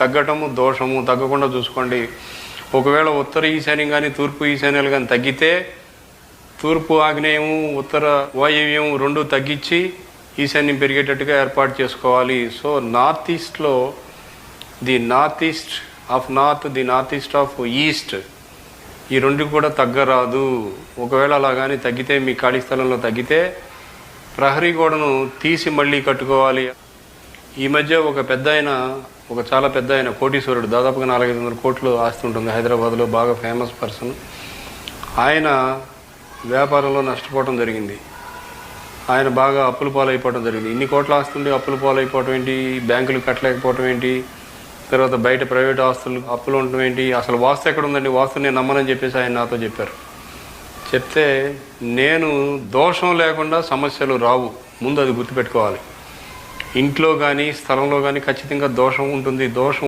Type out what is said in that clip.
తగ్గటము దోషము తగ్గకుండా చూసుకోండి. ఒకవేళ ఉత్తర ఈశాన్యం కానీ తూర్పు ఈశాన్యాలు కానీ తగ్గితే తూర్పు ఆగ్నేయము ఉత్తర వాయువ్యం రెండు తగ్గించి ఈశాన్యం పెరిగేటట్టుగా ఏర్పాటు చేసుకోవాలి. సో నార్త్ ఈస్ట్లో the north east of north the north east of east ఈ రెండు కూడా తగ్గరాదు. ఒకవేళ అలా కానీ తగ్గితే మీ ఖాళీ స్థలంలో తగ్గితే ప్రహరీ గోడను తీసి మళ్ళీ కట్టుకోవాలి. ఈ మధ్య ఒక పెద్ద ఆయన ఒక చాలా పెద్ద ఆయన కోటీశ్వరుడు. దాదాపుగా నాలుగైదు వందల కోట్లు ఆస్తి ఉంటుంది. హైదరాబాద్లో బాగా ఫేమస్ పర్సన్ ఆయన వ్యాపారంలో నష్టపోవడం జరిగింది. ఆయన బాగా అప్పుల పాలైపోవడం జరిగింది. ఇన్ని కోట్ల ఆస్తుండే అప్పులు పాలైపోవడం ఏంటి? బ్యాంకులు కట్టలేకపోవడం ఏంటి? తర్వాత బయట ప్రైవేట్ ఆస్తులు అప్పులు ఉండటం ఏంటి? అసలు వాస్తు ఎక్కడ ఉందండి వాస్తు నేను నమ్మనని చెప్పేసి ఆయన నాతో చెప్పారు. చెప్తే నేను దోషం లేకుండా సమస్యలు రావు. ముందు అది గుర్తుపెట్టుకోవాలి. ఇంట్లో కానీ స్థలంలో కానీ ఖచ్చితంగా దోషం ఉంటుంది. దోషం